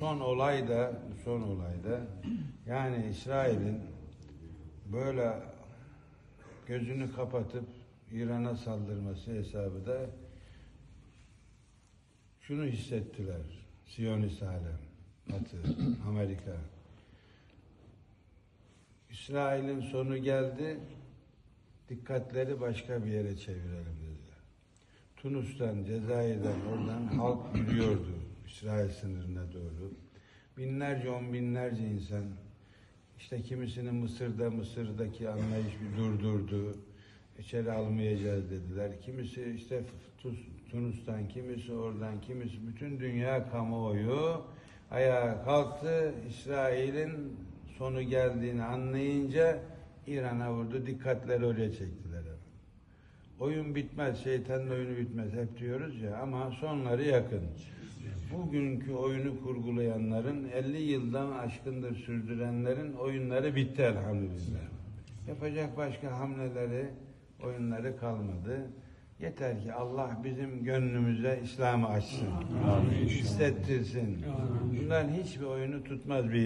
Son olay da, son olayda yani İsrail'in böyle gözünü kapatıp İran'a saldırması hesabı da şunu hissettiler. Siyonist alem, Batı, Amerika. İsrail'in sonu geldi, dikkatleri başka bir yere çevirelim dediler. Tunus'tan, Cezayir'den oradan halk yürüyordu İsrail sınırına doğru. Binlerce, on binlerce insan işte kimisini Mısır'da, Mısır'daki anlayış bir durdurdu. İçeri almayacağız dediler. Kimisi işte Tunus'tan, kimisi oradan, kimisi bütün dünya kamuoyu ayağa kalktı. İsrail'in sonu geldiğini anlayınca İran'a vurdu. Dikkatleri oraya çektiler. Oyun bitmez, şeytanın oyunu bitmez hep diyoruz ya ama sonları yakın. Bugünkü oyunu kurgulayanların 50 yıldan aşkındır sürdürenlerin oyunları bitti elhamdülillah. Yapacak başka hamleleri, oyunları kalmadı. Yeter ki Allah bizim gönlümüze İslam'ı açsın. Hissettirsin. Bunların hiçbir oyunu tutmaz bir